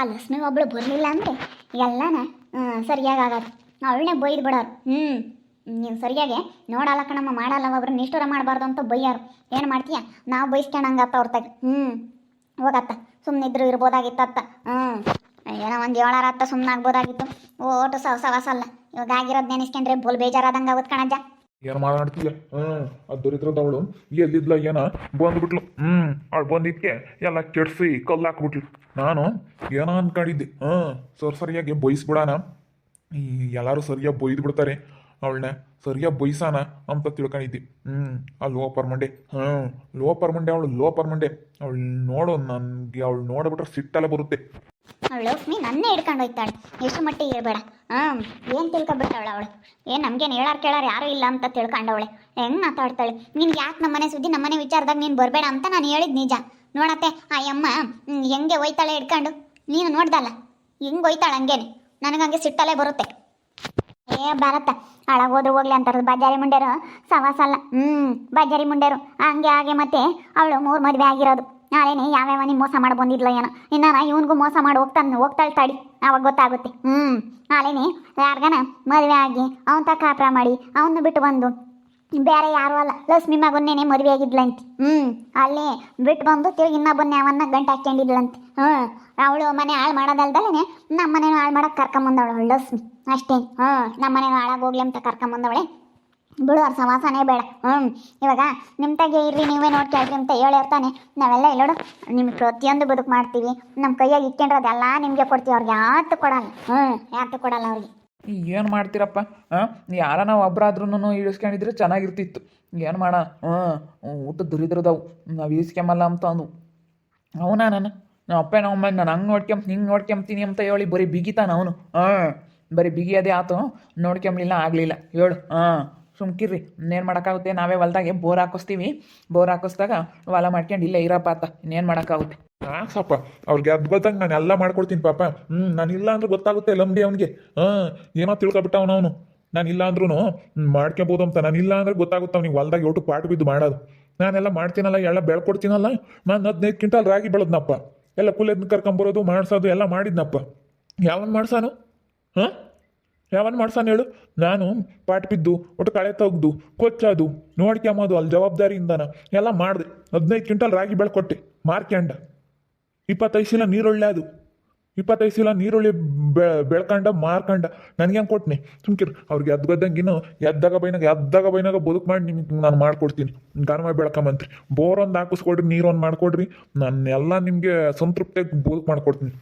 ಆ ಲಕ್ಷ್ಮಿ ಒಬ್ಬಳು ಬರಲಿಲ್ಲ ಅಂದರೆ ಎಲ್ಲನ ಸರಿಯಾಗಿ ಆಗೋದು. ಅವಳನ್ನೇ ಬೈದು ಬಿಡೋರು. ಹ್ಞೂ ನೀವು ಸರಿಯಾಗಿ ನೋಡಲ್ಲ ಕಣಮ್ಮ, ಮಾಡಲ್ಲ ಒಬ್ರು ನಿಷ್ಠೂರ ಮಾಡಬಾರ್ದು ಅಂತ ಬೈಯಾರು. ಏನು ಮಾಡ್ತೀಯ? ನಾವು ಬೈಸ್ಕೊಂಡಂಗತ್ತ ಅವ್ರ ತಗ ಹ್ಞೂ ಹೋಗತ್ತ. ಸುಮ್ಮನಿದ್ರು ಇರ್ಬೋದಾಗಿತ್ತತ್ತ ಹ್ಞೂ ಏನೋ ಒಂದು ಏಳಾರ ಹತ್ತ ಸುಮ್ಮನೆ ಆಗ್ಬೋದಾಗಿತ್ತು. ಓಟು ಸವ ಸವಸಲ್ಲ ಇವಾಗ ಆಗಿರೋದು ನೆನೆಸ್ಕೊಂಡ್ರೆ ಬೋಲ್ ಬೇಜಾರಾದಂಗೆ ಆಗುತ್ತೆ ಕಣಜ್ಜ. ಏನು ಮಾತಾಡ್ತೀಯ ಹ್ಮ್, ಅದು ಇಲ್ಲಿ ಎಲ್ಲಿದ್ಲ ಏನ? ಬಂದ್ಬಿಟ್ಲು. ಹ್ಮ್ ಅವಳು ಬಂದಿದ್ಕೆ ಎಲ್ಲ ಕೆಡ್ಸಿ ಕಲ್ಲು ಹಾಕ್ಬಿಟ್ಲು. ನಾನು ಏನೋ ಅನ್ಕೊಂಡಿದ್ದೆ? ಹ್ಮ್, ಸರ್ ಸರಿಯಾಗಿ ಬೈಸ್ಬಿಡಾನ? ಈ ಎಲ್ಲರೂ ಸರಿಯಾಗಿ ಬೈದು ಬಿಡ್ತಾರೆ ಅವಳನ್ನ ಸರಿಯಾಗಿ ಬೈಸಾನ ಅಂತ ತಿಳ್ಕೊಂಡಿದ್ದೆ. ಹ್ಮ್, ಆ ಲೋ ಮಂಡೆ. ಹ್ಮ್ ಲೋ ಮಂಡೆ ಅವಳು ಲೋ ಮಂಡೆ. ಅವಳು ನೋಡು ನನಗೆ, ಅವಳು ನೋಡ್ಬಿಟ್ರೆ ಸಿಟ್ಟೆಲ್ಲ ಬರುತ್ತೆ. ಲಕ್ಷ್ಮಿ ನನ್ನೇ ಹಿಡ್ಕೊಂಡು ಹೋಗ್ತಾಳೆ. ಎಷ್ಟು ಮಟ್ಟಿಗೆ ಇರಬೇಡ. ಹಾಂ ಏನು ತಿಳ್ಕೊಬಿಟ್ಟವಳು ಅವಳು ಏನು ನಮ್ಗೇನು ಹೇಳಾರ ಕೇಳಾರ ಯಾರೂ ಇಲ್ಲ ಅಂತ ತಿಳ್ಕೊಂಡವಳೆ. ಹೆಂಗ್ ಮಾತಾಡ್ತಾಳೆ? ನಿನ್ಗೆ ಯಾಕೆ ನಮ್ಮನೆ ಸುದ್ದಿ ನಮ್ಮನೆ ವಿಚಾರದಾಗ ನೀನು ಬರಬೇಡ ಅಂತ ನಾನು ಹೇಳಿದ್ ನಿಜ. ನೋಡತ್ತೆ, ಆ ಅಮ್ಮ ಹೆಂಗೆ ಒಯ್ತಾಳೆ ಹಿಡ್ಕೊಂಡು? ನೀನು ನೋಡ್ದಲ್ಲ? ಹೆಂಗೆ ಒಯ್ತಾಳೆ ಹಂಗೇನೆ. ನನಗೆ ಹಂಗೆ ಸಿಟ್ಟಲ್ಲೇ ಬರುತ್ತೆ. ಏ, ಭಾರತ ಹಾಳಾಗೋದ್ರು ಹೋಗ್ಲಿ ಅಂತಾರದು ಬಜಾರಿ ಮುಂಡೆರು? ಸವಾಸಲ್ಲ. ಹ್ಞೂ ಬಜಾರಿ ಮುಂಡೆರು. ಹಂಗೆ ಹಾಗೆ ಮತ್ತೆ ಅವಳು ಮೂರು ಮದುವೆ ಆಗಿರೋದು. ನಾಳೆನೇ ಯಾವ್ಯಾವ ನೀನು ಮೋಸ ಮಾಡಿ ಬಂದಿದ್ಲ ಏನೋ. ಇನ್ನಾರ ಇವನಿಗೂ ಮೋಸ ಮಾಡಿ ಹೋಗ್ತಾನೆ, ಹೋಗ್ತಾಳೆ ತಡಿ. ಅವಾಗ ಗೊತ್ತಾಗುತ್ತೆ. ಹ್ಞೂ ನಾಳೆನೇ ಯಾರಿಗಾನ ಮದುವೆ ಆಗಿ, ಅವನ ತಕ್ಕ ಕಾಪ್ರ ಮಾಡಿ ಅವನ್ನ ಬಿಟ್ಟು ಬಂದು, ಬೇರೆ ಯಾರು ಅಲ್ಲ, ಲಕ್ಷ್ಮಿ ಮಗನ್ನೇನೆ ಮದುವೆ ಆಗಿದ್ಲಂತೆ. ಹ್ಞೂ ಅಲ್ಲಿ ಬಿಟ್ಟು ಬಂದು ತಿರುಗಿ ಇನ್ನೊಬ್ಬನ ಅವನ್ನ ಗಂಟೆ ಹಾಕ್ಕೊಂಡಿದ್ಲಂತೆ ಹ್ಞೂ ಅವಳು ಮನೆ ಹಾಳು ಮಾಡೋದಲ್ದಲ್ಲೇ ನಮ್ಮ ಮನೇನು ಹಾಳು ಮಾಡಕ್ಕೆ ಕರ್ಕೊಂಬಂದವಳು ಲಕ್ಷ್ಮಿ. ಅಷ್ಟೇ. ಹ್ಞೂ ನಮ್ಮ ಮನೇನು ಹಾಳಾಗೋಗ್ಲಿ ಅಂತ ಕರ್ಕೊಂಬಂದವಳೆ. ಬಿಡು ಅವ್ರ ಸಮಾಸನೇ ಬೇಡ. ಹ್ಞೂ ಇವಾಗ ನಿಮ್ಮ ತಗೆ ಇರ್ರಿ, ನೀವೇ ನೋಡ್ಕೊಳ್ರಿ ಅಂತ ಹೇಳಿರ್ತಾನೆ ನಾವೆಲ್ಲ ಇಲ್ಲೋಡು ನಿಮ್ಗೆ ಪ್ರತಿಯೊಂದು ಬದುಕು ಮಾಡ್ತೀವಿ. ನಮ್ಮ ಕೈಯಾಗಿ ಇಟ್ಕೊಂಡಿರೋದೆಲ್ಲ ನಿಮಗೆ ಕೊಡ್ತೀವಿ, ಅವ್ರಿಗೆ ಯಾತು ಕೊಡಲ್ಲ. ಹ್ಞೂ ಯಾತು ಕೊಡಲ್ಲ ಅವ್ರಿಗೆ. ಏನು ಮಾಡ್ತೀರಪ್ಪ? ಹಾಂ? ಯಾರನ ಒಬ್ಬರಾದ್ರೂ ಇಳಿಸ್ಕೊಂಡಿದ್ರೆ ಚೆನ್ನಾಗಿರ್ತಿತ್ತು. ಏನು ಮಾಡ? ಹ್ಞೂ ಊಟ ದುರಿದ್ರದವು. ನಾವು ಇಳಿಸ್ಕೊಂಬಲ್ಲ ಅಂತ ಅಂದು ಅವನಾ ನಾನು ನಮ್ಮ ಅಪ್ಪ ನಮ್ಮ ನಾನು ಹಂಗೆ ನೋಡ್ಕೊಂಬ ಹಿಂಗೆ ನೋಡ್ಕೊಂತೀನಿ ಅಂತ ಹೇಳಿ ಬರೀ ಬಿಗಿತಾನ ಅವನು. ಹಾಂ, ಬರೀ ಬಿಗಿಯೋದೇ ಆತು. ನೋಡ್ಕೊಂಬಲಿಲ್ಲ ಆಗಲಿಲ್ಲ. ಹೇಳು. ಹಾಂ. ಸುಮ್ಕಿರ್ರಿ, ಇನ್ನೇನು ಮಾಡೋಕ್ಕಾಗುತ್ತೆ? ನಾವೇ ಹೊಲ್ದಾಗೆ ಬೋರ್ ಹಾಕಿಸ್ತೀವಿ. ಬೋರ್ ಹಾಕಿಸ್ದಾಗ ಹೊಲ ಮಾಡ್ಕೊಂಡು ಇಲ್ಲೇ ಇರಪ್ಪ ಆತ ಇನ್ನೇನು ಮಾಡೋಕ್ಕಾಗುತ್ತೆ? ಸಾಕಪ್ಪ ಅವ್ರಿಗೆ ಅದು ಗೊತ್ತಂಗೆ ನಾನು ಎಲ್ಲ ಮಾಡ್ಕೊಡ್ತೀನಿ ಪಾಪ. ಹ್ಞೂ ನಾನು ಇಲ್ಲ ಅಂದ್ರೆ ಗೊತ್ತಾಗುತ್ತೆ ಲಂಬಿ ಅವನಿಗೆ. ಹಾಂ ಏನೋ ತಿಳ್ಕೊಬಿಟ್ಟ ಅವನು ನಾನು ಇಲ್ಲ ಅಂದ್ರೂ ಮಾಡ್ಕೊಬೋದು ಅಂತ. ನಾನು ಇಲ್ಲ ಅಂದ್ರೆ ಗೊತ್ತಾಗುತ್ತೆ ಅವ್ನಿಗೆ ಹೊಲ್ದಾಗ ಒಟ್ಟು ಪಾಠ ಬಿದ್ದು ಮಾಡೋದು. ನಾನೆಲ್ಲ ಮಾಡ್ತೀನಲ್ಲ ಎಲ್ಲ ಬೆಳ್ಕೊಡ್ತೀನಲ್ಲ. ನಾನು ಹದಿನೈದು ಕ್ವಿಂಟಲ್ ರಾಗಿ ಬೆಳೆದ್ನಪ್ಪ. ಎಲ್ಲ ಕುಲೆದ್ನ ಕರ್ಕೊಂಬರೋದು, ಮಾಡಿಸೋದು, ಎಲ್ಲ ಮಾಡಿದ್ನಪ್ಪ. ಯಾವನ್ ಮಾಡ್ಸಾನು? ಹಾಂ? ಯಾವನ್ ಮಾಡ್ಸಾನ ಹೇಳು? ನಾನು ಪಾಟ್ ಬಿದ್ದು, ಒಟ್ಟು ಕಳೆ ತೆಗ್ದು, ಕೊಚ್ಚೋದು ನೋಡ್ಕೊಂಬೋದು ಅಲ್ಲಿ ಜವಾಬ್ದಾರಿಯಿಂದನ ಎಲ್ಲ ಮಾಡಿದೆ. ಹದಿನೈದು ಕ್ವಿಂಟಲ್ ರಾಗಿ ಬೆಳ್ಕೊಟ್ಟೆ ಮಾರ್ಕ್ಯಂಡ ಇಪ್ಪತ್ತೈದು ಸೀಲ ನೀರುಳ್ಳೆ ಅದು. ಇಪ್ಪತ್ತೈದು ಸೀಲ ನೀರುಳ್ಳಿ ಬೆ, ಬೆಳ್ಕಂಡ, ಮಾರ್ಕಂಡ. ನನಗೆ ಹೆಂಗೆ ಕೊಟ್ಟನೆ ಸುಮ್ಕಿರು. ಅವ್ರಿಗೆ ಎದ್ದು ಗದ್ದಂಗೆ ಇನ್ನು ಎದ್ದಾಗ ಬೈನಾಗ ಎದ್ದಾಗ ಬೈನಾಗ ಬದುಕು ಮಾಡಿ ನಿಮ್ಗೆ ನಾನು ಮಾಡ್ಕೊಡ್ತೀನಿ. ಗಾನಮ ಬೆಳ್ಕೊಂಬಂತ್ರಿ ಬೋರ್ ಒಂದು ಹಾಕಿಸ್ಕೊಡ್ರಿ, ನೀರು ಒಂದು ಮಾಡಿಕೊಡ್ರಿ. ನಾನು ಎಲ್ಲ ನಿಮಗೆ ಸಂತೃಪ್ತಿಯಾಗಿ ಬದುಕು ಮಾಡ್ಕೊಡ್ತೀನಿ.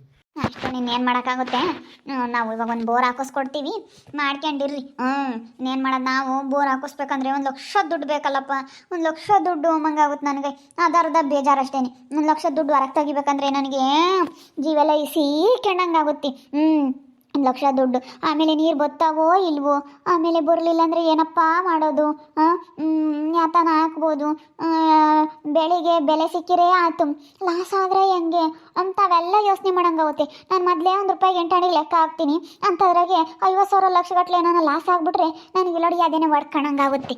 ಅಷ್ಟು ಏನು ಮಾಡೋಕ್ಕಾಗುತ್ತೆ? ನಾವು ಇವಾಗ ಒಂದು ಬೋರ್ ಹಾಕಿಸ್ಕೊಡ್ತೀವಿ. ಮಾಡ್ಕೊಂಡಿರ್ರಿ ಹ್ಞೂ ಇನ್ನೇನು ಮಾಡೋದು ನಾವು? ಬೋರ್ ಹಾಕಿಸ್ಬೇಕಂದ್ರೆ ಒಂದು ಲಕ್ಷ ದುಡ್ಡು ಬೇಕಲ್ಲಪ್ಪ. ಒಂದು ಲಕ್ಷ ದುಡ್ಡು ಮಂಗಾಗುತ್ತೆ ನನಗೆ. ಅದರ್ಧ ಬೇಜಾರಷ್ಟೇನೆ ಒಂದು ಲಕ್ಷ ದುಡ್ಡು ಹೊರಗೆ ತೆಗಿಬೇಕಂದ್ರೆ ನನಗೆ ಜೀವೆಲ್ಲ ಇಸಿ ಕೆಣಂಗಾಗುತ್ತೆ ಹ್ಞೂ ಲಕ್ಷ ದುಡ್ಡು. ಆಮೇಲೆ ನೀರು ಬತ್ತಾವೋ ಇಲ್ವೋ? ಆಮೇಲೆ ಬರಲಿಲ್ಲ ಅಂದರೆ ಏನಪ್ಪ ಮಾಡೋದು? ಯಾತನ ಹಾಕ್ಬೋದು ಬೆಳಿಗ್ಗೆ ಬೆಳೆಗೆ ಬೆಲೆ ಸಿಕ್ಕಿರೇ ಆಯ್ತು ಲಾಸ್ ಆದರೆ ಹೆಂಗೆ? ಅಂಥವೆಲ್ಲ ಯೋಚನೆ ಮಾಡೋಂಗಾಗುತ್ತೆ ನಾನು ಮೊದಲೇ ಒಂದು ರೂಪಾಯಿ ಗಂಟೆ ಲೆಕ್ಕ ಹಾಕ್ತೀನಿ. ಅಂಥದ್ರಾಗೆ ಐವತ್ತು ಸಾವಿರ ಲಕ್ಷ ಗಟ್ಟಲೆ ಲಾಸ್ ಆಗಿಬಿಟ್ರೆ ನನಗೆ ಇಲ್ಲೋಡಿ ಅದೇನೇ ಹೊಡ್ಕೊಳಂಗಾಗುತ್ತೆ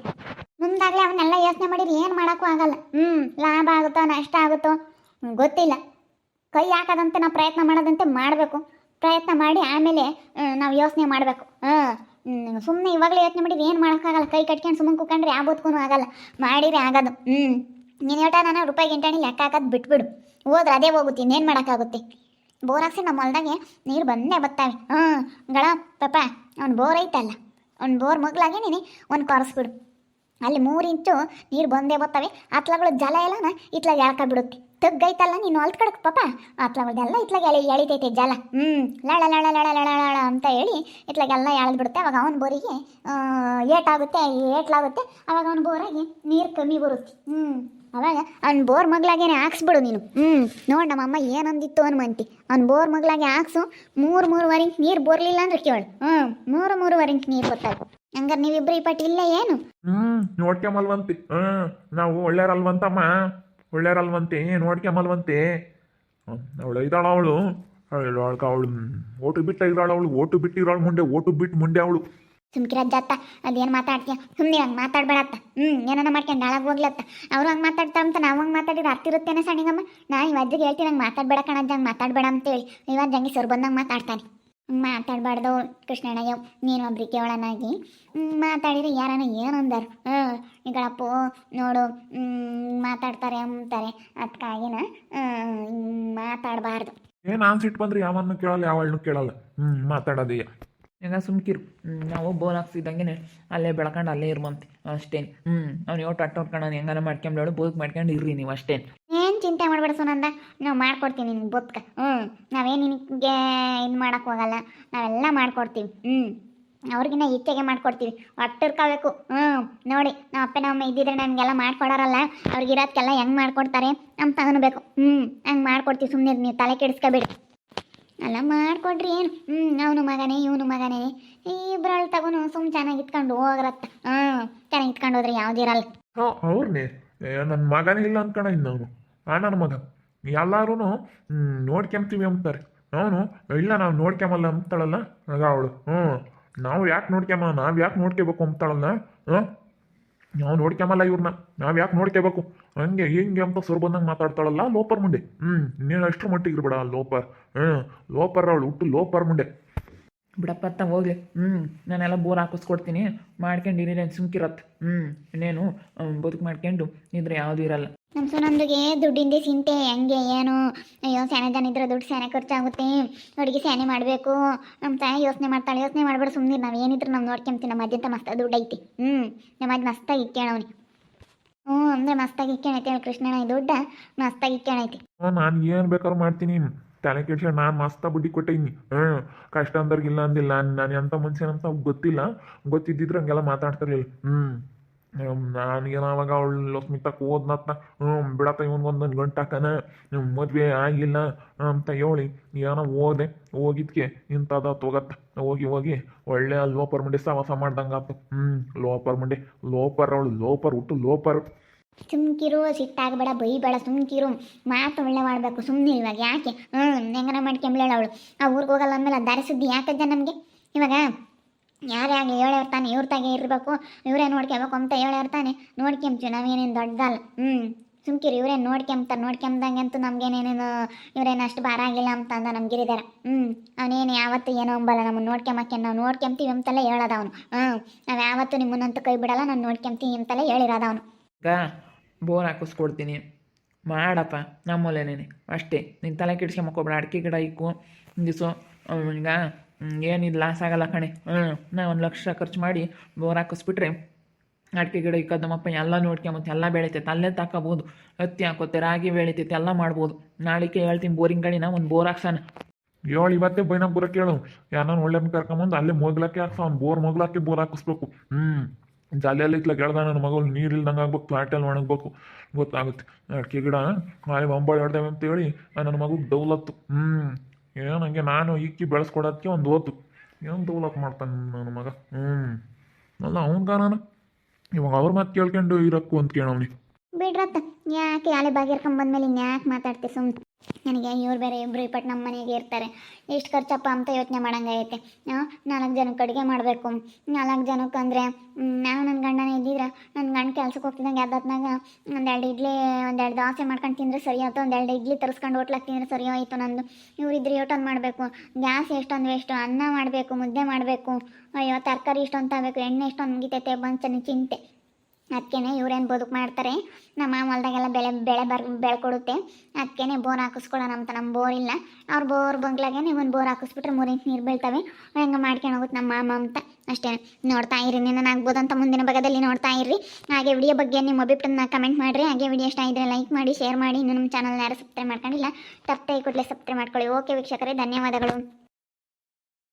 ಮುಂದಾಗಲೇ ಅವನ್ನೆಲ್ಲ ಯೋಚನೆ ಮಾಡಿದ್ರೆ ಏನು ಮಾಡೋಕ್ಕೂ ಆಗಲ್ಲ. ಹ್ಞೂ ಲಾಭ ಆಗುತ್ತೋ ನಷ್ಟ ಆಗುತ್ತೋ ಗೊತ್ತಿಲ್ಲ. ಕೈ ಹಾಕದಂತೆ ನಾವು ಪ್ರಯತ್ನ ಮಾಡೋದಂತೆ ಮಾಡಬೇಕು. ಪ್ರಯತ್ನ ಮಾಡಿ ಆಮೇಲೆ ನಾವು ಯೋಚನೆ ಮಾಡಬೇಕು. ಹಾಂ ಸುಮ್ಮನೆ ಇವಾಗಲೇ ಯೋಚನೆ ಮಾಡಿದ್ರೆ ಏನು ಮಾಡೋಕ್ಕಾಗಲ್ಲ. ಕೈ ಕಟ್ಕೊಂಡು ಸುಮ್ಮನೆ ಕೂತ್ಕೊಂಡ್ರೆ ಯಾವ ಬದುಕೂ ಆಗಲ್ಲ. ಮಾಡಿದ್ರೆ ಆಗೋದು. ಹ್ಞೂ ನೀನು ಹೇಳ್ತಾ ನಾನು ರೂಪಾಯಿ ಗಿಂಟಾಣಿ ಲೆಕ್ಕ ಹಾಕೋದು ಬಿಟ್ಬಿಡು. ಹೋದ್ರೆ ಅದೇ ಹೋಗುತ್ತೆ, ಇನ್ನೇನು ಮಾಡೋಕ್ಕಾಗುತ್ತೆ? ಬೋರ್ ಹಾಕ್ಸಿ ನಮ್ಮ ಹೊಲ್ದಾಗೆ ನೀರು ಬಂದೇ ಬರ್ತಾವೆ ಹ್ಞೂ ಗಳ ಪಾಪ ಅವ್ನು ಬೋರ್ ಐತಲ್ಲ. ಅವ್ನು ಬೋರ್ ಮಗ್ಲಾಗೆ ನೀನು ಒಂದು ಕೊರೆಸ್ಬಿಡು. ಅಲ್ಲಿ ಮೂರು ಇಂಚು ನೀರು ಬಂದೇ ಬರ್ತವೆ ಅತ್ಲಗಳು ಜಲ ಎಲ್ಲನ ಇತ್ಲಾಗ ಎಳ್ಕ ಬಿಡುತ್ತೆ. ತಗ್ಗೈತಲ್ಲ ನೀನು ಹೊಲ್ದ ಕಡಕ್ ಪಾಪ? ಅತ್ಲಗಳ್ದೆಲ್ಲ ಇತ್ಲಾಗ ಎಳಿ ಎಳಿತೈತೆ ಜಲ. ಹ್ಞೂ ಲಳ ಲಳ ಲಳ ಲಳ ಲಳ ಅಂತ ಹೇಳಿ ಇತ್ಲಾಗೆಲ್ಲ ಎಳೆದು ಬಿಡುತ್ತೆ. ಅವಾಗ ಅವನ ಬೋರಿಗೆ ಏಟಾಗುತ್ತೆ, ಏಟ್ಲಾಗುತ್ತೆ. ಅವಾಗ ಅವನ ಬೋರಾಗಿ ನೀರು ಕಮ್ಮಿ ಬರುತ್ತೆ. ಹ್ಞೂ ಅವಾಗ ಅವ್ನ ಬೋರ್ ಮಗ್ಲಾಗೇನೆ ಹಾಕ್ಸ್ಬಿಡು ನೀನು. ಹ್ಞೂ ನೋಡಿ ನಮ್ಮಮ್ಮ ಏನಂದಿತ್ತು ಅನ್ಮಂತಿ ಅವ್ನ ಬೋರ್ ಮಗ್ಳಾಗೆ ಹಾಕ್ಸು. ಮೂರು ಮೂರುವರೆ ನೀರು ಬರಲಿಲ್ಲ ಅಂದ್ರೆ ಕೇಳು. ಹ್ಞೂ ಮೂರು ಮೂರುವರೆ ನೀರು ಬರ್ತಾವೆ ಹಂಗಾರೆ ನೀವಿಬ್ರು ಈ ಪಟ್ಟಿ ಇಲ್ಲ ಏನು? ಹ್ಮ್ ನೋಡ್ಕೊಂಬಲ್ವಂತೆ ಹ್ಮ್ ನಾವು ಒಳ್ಳೇರಲ್ವಂತಮ್ಮ ಒಳ್ಳೇರಲ್ವಂತಿ ನೋಡ್ಕೊಂಬಲ್ವಂತೆ ಅವಳು ಇದ್ದಾಳ ಅವಳು. ಅವಳು ಅವಳು ಓಟು ಬಿಟ್ಟ ಇದ್ದಾಳ ಅವಳು ಓಟು ಬಿಟ್ಟಿರೋಳು ಮುಂದೆ ಓಟು ಬಿಟ್ಟು ಮುಂದೆ ಅವಳು. ಸುಮ್ಕಿರಜ್ಜತ್ತ ಅದೇನು ಮಾತಾಡ್ತೀಯ? ಸುಮ್ಮನೆ ಹಂಗೆ ಮಾತಾಡ್ಬೇಡತ್ತ ಹ್ಮ್ ಏನಾನ ಮಾಡ್ಕೊಂಡು ನಾಳಾಗ ಹೋಗ್ಲತ್ತ ಅವ್ರು ಹಂಗೆ ಮಾತಾಡ್ತಾ ಅಂತ ನಾವು ಹಂಗೆ ಮಾತಾಡಿದ್ರೆ ಅರ್ತಿರುತ್ತೇನೆ ಸಣ್ಣಿಗಮ್ಮ? ನಾ ಇವ ಅಜ್ಜಿಗೆ ಹೇಳ್ತೀನಿ ಹಂಗೆ ಮಾತಾಡ್ಬೇಡ ಕಣಜ್ಜ ಹಂಗೆ ಮಾತಾಡ್ಬೇಡ ಅಂತೇಳಿ. ಇವತ್ತು ಜಂಗಿ ಸರ್ ಬಂದಂಗೆ ಮಾತಾಡ್ತಾನೆ. ಹಂಗ್ ಮಾತಾಡಬಾರ್ದು ಕೃಷ್ಣಣ್ಣಯ್ಯ ನೀನು ಒಬ್ರಿಗೆ ಕೇಳೋಣಾಗಿ ಮಾತಾಡಿದ್ರೆ ಯಾರನ ಏನಂದರು? ಹ್ಞೂ ಈಗಳಪ್ಪು ನೋಡು ಮಾತಾಡ್ತಾರೆ ಅಂತಾರೆ. ಅದಕ್ಕಾಗಿನ ಮಾತಾಡಬಾರ್ದು. ಏನು ನಾನು ಸಿಟ್ಟು ಬಂದ್ರೆ ಯಾವನ್ನು ಕೇಳಲ್ಲ ಯಾವಳನ್ನು ಕೇಳಲ್ಲ. ಹ್ಞೂ ಮಾತಾಡೋದಯ್ಯ ಈಗ ಸುಮ್ಕಿರು. ನಾವು ಬೋಲ್ ಹಾಕ್ಸಿದಂಗೆ ಅಲ್ಲೇ ಬೆಳ್ಕೊಂಡು ಅಲ್ಲೇ ಇರುವಂತೆ ಅಷ್ಟೇನು. ಹ್ಞೂ ಅವ್ನು ಯಾವ ಅಟ್ಟ ಹೊಡ್ಕೊಂಡು ಹೆಂಗಾನ ಮಾಡ್ಕೊಂಬೇಳು ಬೋಕ್ ಮಾಡ್ಕೊಂಡು ಇರ್ರಿ ನೀವು ಅಷ್ಟೇನು. ಚಿಂತೆ ಮಾಡಬೇಡ ಸುನಂದ. ನಾವು ಮಾಡ್ಕೊಡ್ತೀವಿ ನಿನಗೆ ಬೊತ್ಕ. ಹ್ಞೂ ನಾವೇನು ನಿನಗೆ ಇದು ಮಾಡೋಕೆ ಹೋಗಲ್ಲ. ನಾವೆಲ್ಲ ಮಾಡ್ಕೊಡ್ತೀವಿ. ಹ್ಞೂ ಅವ್ರಿಗಿನ್ನ ಇಚ್ಛೆಗೆ ಮಾಡ್ಕೊಡ್ತೀವಿ. ಒಟ್ಟಿರ್ಕೋಬೇಕು ಹ್ಞೂ ನೋಡಿ ನಮ್ಮ ಅಪ್ಪ ನಮ್ಮ ಇದ್ದಿದ್ರೆ ನನಗೆಲ್ಲ ಮಾಡ್ಕೊಡೋರಲ್ಲ. ಅವ್ರಿಗೆ ಇರೋದಕ್ಕೆಲ್ಲ ಹೆಂಗೆ ಮಾಡ್ಕೊಡ್ತಾರೆ ನಮ್ಮ ತಗೊಬೇಕು ಹ್ಞೂ ಹಂಗೆ ಮಾಡ್ಕೊಡ್ತೀವಿ ಸುಮ್ಮನೆ ನೀವು ತಲೆ ಕೆಡಿಸ್ಕೋಬೇಡಿ. ಅಲ್ಲ ಮಾಡ್ಕೊಡ್ರಿ ಏನು? ಹ್ಞೂ ಅವನು ಮಗನೇ, ಇವನು ಮಗನೇ. ಇಬ್ಬರಳು ತಗೊಂಡು ಸುಮ್ ಚೆನ್ನಾಗಿ ಇಟ್ಕೊಂಡು ಹೋಗ್ರತ್ತ. ಹ್ಞೂ ಚೆನ್ನಾಗಿ ಇಟ್ಕೊಂಡು ಹೋದ್ರೆ ಯಾವ್ದಿರಲ್ಲ ಅವ್ರನ್ನೇ ನನ್ನ ಮಗನೇ ಇಲ್ಲ ಅನ್ಕಣ ಇನ್ನವನು ಆ ನನ್ನ ಮಗ ಎಲ್ಲರೂ ನೋಡ್ಕೊಂತೀವಿ ಅಂತಾರೆ ಅವನು, ಇಲ್ಲ, ನಾವು ನೋಡ್ಕೊಂಬಲ್ಲ ಅಂತಾಳಲ್ಲ ಆಗ ಅವಳು. ಹ್ಞೂ, ನಾವು ಯಾಕೆ ನೋಡ್ಕೊಂಬ, ನಾವು ಯಾಕೆ ನೋಡ್ಕೋಬೇಕು ಅಂತಾಳಲ್ಲ ಹಾಂ ನಾವು ನೋಡ್ಕೊಂಬಲ್ಲ ಇವ್ರನ್ನ. ನಾವು ಯಾಕೆ ನೋಡ್ಕೋಬೇಕು? ಹಂಗೆ ಹಿಂಗೆ ಅಂತ ಸುರ್ ಬಂದಂಗೆ ಮಾತಾಡ್ತಾಳಲ್ಲ ಲೋಪರ್ ಮುಂಡೆ ಹ್ಞೂ, ನೀನು ಅಷ್ಟ್ರ ಮಟ್ಟಿಗೆ ಇರ್ಬೇಡ ಲೋಪರ್. ಹ್ಞೂ, ಲೋಪರ್ ಅವಳು, ಹುಟ್ಟು ಲೋಪರ್ ಮುಂಡೆ ಬಿಡಪ್ಪ, ಅತ್ತ ಹೋಗ್ಲಿ. ಹ್ಞೂ, ನಾನೆಲ್ಲ ಬೋರ್ ಹಾಕಿಸ್ಕೊಡ್ತೀನಿ. ಮಾಡ್ಕೊಂಡು ಇನ್ನೇನು ಸುಮ್ಕಿರತ್ತೆ ಹ್ಞೂ, ಇನ್ನೇನು ಬದುಕು ಮಾಡ್ಕೊಂಡು ಇದ್ರೆ ಯಾವುದೂ ಇರಲ್ಲ. ನಮ್ಮ ಸುನಂದಿಗೆ ದುಡ್ಡಿಂದ ಚಿಂತೆ, ಹೆಂಗೆ, ಏನು? ಅಯ್ಯೋ ಸ್ಯಾನೆ ಜನ ಇದ್ರೆ ದುಡ್ಡು ಸ್ಯಾನೆ ಖರ್ಚಾಗುತ್ತೆ. ಅಡುಗೆ ಸ್ಯಾನೆ ಮಾಡಬೇಕು. ನಮ್ಮ ತಾಯಿ ಯೋಚನೆ ಮಾಡ್ತಾಳೆ, ಯೋಚನೆ ಮಾಡ್ಬೇಡ ಸುಮ್ಮನೆ ನಾವು ಏನಿದ್ರು ನಾವು ನೋಡ್ಕೊಂತೀವಿ. ನಮ್ಮ ಅಜ್ಜಂತ ಮಸ್ತ ದುಡ್ಡು ಐತಿ. ಹ್ಞೂ ನಮ್ಮ ಅಜ್ಜ ಮಸ್ತಾಗಿ ಇಕ್ಕೇಣವನಿ ಹ್ಞೂ, ಅಂದರೆ ಮಸ್ತಾಗಿ ಇಕ್ಕೇಣೈತಿ ಹೇಳಿ ಕೃಷ್ಣಣ್ಣ ಈ ದುಡ್ಡ ಮಸ್ತಾಗಿ ಇಕ್ಕೇಣೈತಿ ನಾನು ಏನು ಬೇಕಾದ್ರೂ ಮಾಡ್ತೀನಿ. ತಲೆ ಕೆಡ್ಸ್ಕೊಂಡು ನಾನು ಮಸ್ತ ಬುದ್ಧಿ ಕೊಟ್ಟಿನಿ. ಹ್ಞೂ, ಕಷ್ಟ ಇಲ್ಲ ಅಂದಿಲ್ಲ. ನಾನು ಎಂಥ ಮನುಷ್ಯನಂತ ಗೊತ್ತಿಲ್ಲ. ಗೊತ್ತಿದ್ದಿದ್ರೆ ಹಂಗೆಲ್ಲ ಮಾತಾಡ್ತಿರಲಿಲ್ಲ. ಹ್ಞೂ ನನಗೇನು ಅವಾಗ ಅವಳು ಸ್ಮಿತಕ್ಕೆ ಓದ್ನತ್ತ ಹ್ಞೂ ಗಂಟೆ ಇವನ್ಗೊಂದು ಗಂಟಾಕನ ಮದುವೆ ಆಗಿಲ್ಲ. ಅಂತ ಹೇಳಿ ಏನೋ ಓದೆ. ಹೋಗಿದ್ಕೆ ಇಂಥದ ತೊಗತ್ತ ಹೋಗಿ ಹೋಗಿ ಒಳ್ಳೆ ಲೋಪರ್ ಮಂಡಿ ಸವಾಸ ಮಾಡ್ದಂಗೆ ಆಯ್ತು ಹ್ಞೂ ಲೋಪರ್ ಮಂಡಿ ಲೋಪರ್ ಅವಳು, ಲೋಪರ್, ಹುಟ್ಟು ಲೋಪರ್. ಸುಮ್ಕಿರು, ಸಿಟ್ಟಾಗಬೇಡ, ಬೈಬೇಡ, ಸುಮ್ಕಿರು. ಮಾತು ಒಳ್ಳೆ ಮಾಡಬೇಕು ಸುಮ್ಮನೆ ಇವಾಗ. ಯಾಕೆ? ಹ್ಞೂ ಹೆಂಗನ ಮಾಡ್ಕೊಂಬ್ಲೇಳ ಅವಳು. ಆ ಊರಿಗೆ ಹೋಗಲ್ಲ ಅಂದಮೇಲೆ ದಾರಿ ಸುದ್ದಿ ಯಾಕಜ್ಜ ನಮಗೆ? ಇವಾಗ ಯಾರೇ ಆಗಲಿ ಹೇಳೋರು ತಾನೆ, ಇವ್ರ ತಾಗೆ ಇರಬೇಕು. ಇವರೇ ನೋಡ್ಕೊಬೇಕು ಅಂತ ಹೇಳೋರು ತಾನೆ. ನೋಡ್ಕೊಂತೀವಿ ನಾವೇನೇನು ದೊಡ್ಡದಲ್ಲ. ಹ್ಞೂ ಸುಮ್ಕಿರಿ ಇವರೇನು ನೋಡ್ಕೊಂತಾರೆ ನೋಡ್ಕೊಂಬ್ದಂಗೆ ಅಂತೂ ನಮಗೇನೇನೇನು, ಇವರೇನು ಅಷ್ಟು ಭಾರ ಆಗಿಲ್ಲ ಅಂತ ಅಂದ ನಮ್ಮ ಗಿರಿದಾರ ಹ್ಞೂ ಅವನೇನು ಯಾವತ್ತೂ ಏನೋ ಅಂಬಲ್ಲ ನಮ್ಮನ್ನು ನೋಡ್ಕೊಂಬಕ್ಕೆ ನಾವು ನೋಡ್ಕೊಂತೀವಿ ಅಂತಲೇ ಹೇಳೋದು ಅವನು ಹ್ಞೂ ನಾವು ಯಾವತ್ತು ನಿಮ್ಮನ್ನಂತೂ ಕೈ ಬಿಡಲ್ಲ, ನಾನು ನೋಡ್ಕೊಂತೀವಿ ಅಂತಲೇ ಹೇಳಿರೋದು ಅವನು ಗಾ ಬೋರ್ ಹಾಕಿಸ್ಕೊಡ್ತೀನಿ. ಮಾಡಪ್ಪ ನಮ್ಮಲ್ಲೇನೇನೆ ಅಷ್ಟೇ. ನಿನ್ನ ತಲೆ ಕೆಡ್ಸ್ಕೊಂಬಕ್ಕೋಬೇಡ ಅಡಿಕೆ ಗಿಡ ಇಕ್ಕು. ದಿವ್ಸ ಈಗ ಏನಿದು ಲಾಸ್ ಆಗಲ್ಲ ಕಣೆ. ಹ್ಞೂ ನಾ ಒಂದು ಲಕ್ಷ ಖರ್ಚು ಮಾಡಿ ಬೋರ್ ಹಾಕಿಸ್ಬಿಟ್ರೆ ಅಡಿಕೆ ಗಿಡ ಇಕ್ಕೋದು ನಮ್ಮಪ್ಪ ಎಲ್ಲ ನೋಡ್ಕೊಂಬತ್ತೆ ಎಲ್ಲ ಬೆಳಿತೈತೆ. ಅಲ್ಲೇ ತಾಕೋಬೋದು. ಹತ್ತಿ ಹಾಕೋತೆ, ರಾಗಿ ಬೆಳಿತೈತೆ, ಎಲ್ಲ ಮಾಡ್ಬೋದು. ನಾಳಿಕೆ ಹೇಳ್ತೀನಿ ಬೋರಿಂಗ್ ಗಾಡಿನ ಒಂದು ಬೋರ್ ಹಾಕ್ಸಾನ ಏಳು ಇವತ್ತೇ ಬುರಕ್ಕೆ ಕೇಳು. ಯಾರು ಒಳ್ಳೆ ಕರ್ಕೊಂಬಂದು ಅಲ್ಲೇ ಮೊಗ್ಲಾಕೆ ಹಾಕ್ಸ, ಅವ್ನು ಬೋರ್ ಮೊಗ್ಲಾಕಿ ಬೋರ್ ಹಾಕಿಸ್ಬೇಕು. ಹ್ಞೂ ಜಾಲಿಯಲ್ಲಿ ಇತ್ಲ ಗೆಳ್ದ ನನ್ನ ಮಗಳು, ನೀರು ಇಲ್ದಂಗೆ ಆಗ್ಬೇಕು ಪ್ಲಾಟಲ್ಲಿ ಒಣಗ್ಬೇಕು. ಗೊತ್ತಾಗುತ್ತೆ. ಅಡಿಕೆ ಗಿಡ, ನಾಳೆ ಒಂಬಳು ಅಂತೇಳಿ ನನ್ನ ಮಗುಗೆ ಡೌಲತ್ತು ಹ್ಞೂ ಏನು ಹಂಗೆ ನಾನು ಇಕ್ಕಿ ಬೆಳೆಸ್ಕೊಡೋದಕ್ಕೆ ಒಂದು ಓತು ಏನು ತಗೊಳಕ್ ಮಾಡ್ತಾನೆ ನನ್ನ ಮಗ? ಹ್ಞೂ ಅಲ್ಲ ಅವನ್ಗ ನಾನು ಇವಾಗ ಅವ್ರ ಮಾತು ಕೇಳ್ಕೊಂಡು ಇರಕ್ಕು ಅಂತ ಕೇಳವ್ನಿ. ಬಿಡ್ರತ್ತ. ಯಾಕೆ ಬಾಗಿರ್ಕೊಂಡ್ ಬಂದ್ಮೇಲೆ ಇನ್ಯಾಕೆ ಮಾತಾಡ್ತೆ ಸುಮ್ ನನಗೆ ಇವ್ರು ಬೇರೆ ಇಬ್ಬರು ಇಪ್ಪಟ್ಟು ನಮ್ಮ ಮನೆಗೆ ಇರ್ತಾರೆ. ಎಷ್ಟು ಖರ್ಚಪ್ಪ ಅಂತ ಯೋಚನೆ ಮಾಡಂಗೈತೆ ನಾಲ್ಕು ಜನಕ್ಕೆ ಅಡುಗೆ ಮಾಡಬೇಕು. ನಾಲ್ಕು ಜನಕ್ಕೆ ಅಂದರೆ ನಾವು ನನ್ನ ಗಂಡನೇ ಇದ್ದಿದ್ರೆ ನನ್ನ ಗಂಡ ಕೆಲ್ಸಕ್ಕೆ ಹೋಗ್ತಿದ್ದಂಗೆ ಅದಾದ್ನಾಗ ಒಂದೆರಡು ಇಡ್ಲಿ, ಒಂದೆರಡು ದೋಸೆ ಮಾಡ್ಕೊಂಡು ತಿಂದರೆ ಸರಿ ಆಯ್ತು, ಒಂದೆರಡು ಇಡ್ಲಿ ತರಿಸ್ಕೊಂಡು ಹೋಟ್ಲಾಗ ತಿಂದರೆ ಸರಿ ಹೋಯ್ತು ನಂದು. ಇವರಿದ್ರೆ ಯೋಟನ್ ಮಾಡಬೇಕು. ಗ್ಯಾಸ್ ಎಷ್ಟೊಂದು ವೇಸ್ಟು, ಅನ್ನ ಮಾಡಬೇಕು, ಮುದ್ದೆ ಮಾಡಬೇಕು. ಅಯ್ಯೋ, ತರಕಾರಿ ಇಷ್ಟೊಂದು ತಗಬೇಕು, ಎಣ್ಣೆ ಎಷ್ಟೊಂದು ಮುಗಿತೈತೆ ಬಂಚನೆ ಚಿಂತೆ. ಅದಕ್ಕೇನೆ ಇವ್ರೇನು ಬದುಕು ಮಾಡ್ತಾರೆ? ನಮ್ಮ ಹೊಲ್ದಾಗೆಲ್ಲ ಬೆಳೆ ಬೆಳೆ ಬರ್ ಬೆಳ್ಕೊಡುತ್ತೆ. ಅದಕ್ಕೇನೆ ಬೋರ್ ಹಾಕಿಸ್ಕೊಳ್ಳೋಣ ಅಂತ ನಮ್ಮ ಬೋರ್ ಇಲ್ಲ. ಅವ್ರ ಬೋರ್ ಬಂಗ್ಲಾಗೆ ಒಂದು ಬೋರ್ ಹಾಕಿಸ್ಬಿಟ್ರೆ ಮೂರು ಇಂಚು ನೀರು ಬೀಳ್ತವೆ. ಹೆಂಗೆ ಮಾಡ್ಕೊಂಡು ಹೋಗುತ್ತೆ ನಮ್ಮ ಮಾಮ ಅಂತ ಅಷ್ಟೇ ನೋಡ್ತಾ ಇರಿ ಆಗ್ಬೋದು ಅಂತ ಮುಂದಿನ ಭಾಗದಲ್ಲಿ ನೋಡ್ತಾ ಇರ್ರಿ. ಹಾಗೆ ವಿಡಿಯೋ ಬಗ್ಗೆ ನಿಮ್ಮ ಅಭಿಪ್ರಾಯನ ಕಮೆಂಟ್ ಮಾಡಿರಿ. ಹಾಗೆ ವಿಡಿಯೋ ಇಷ್ಟ ಇದ್ದರೆ ಲೈಕ್ ಮಾಡಿ, ಶೇರ್ ಮಾಡಿ. ಇನ್ನು ನಮ್ಮ ಚಾನಲ್ನ ಯಾರು ಸಬ್ಸ್ಕ್ರೈಬ್ ಮಾಡ್ಕೊಂಡಿಲ್ಲ, ತಪ್ಪೇ ಕೂಡಲೇ ಸಬ್ಸ್ಕ್ರೈಬ್ ಮಾಡ್ಕೊಳ್ಳಿ. ಓಕೆ ವೀಕ್ಷಕರೇ, ಧನ್ಯವಾದಗಳು.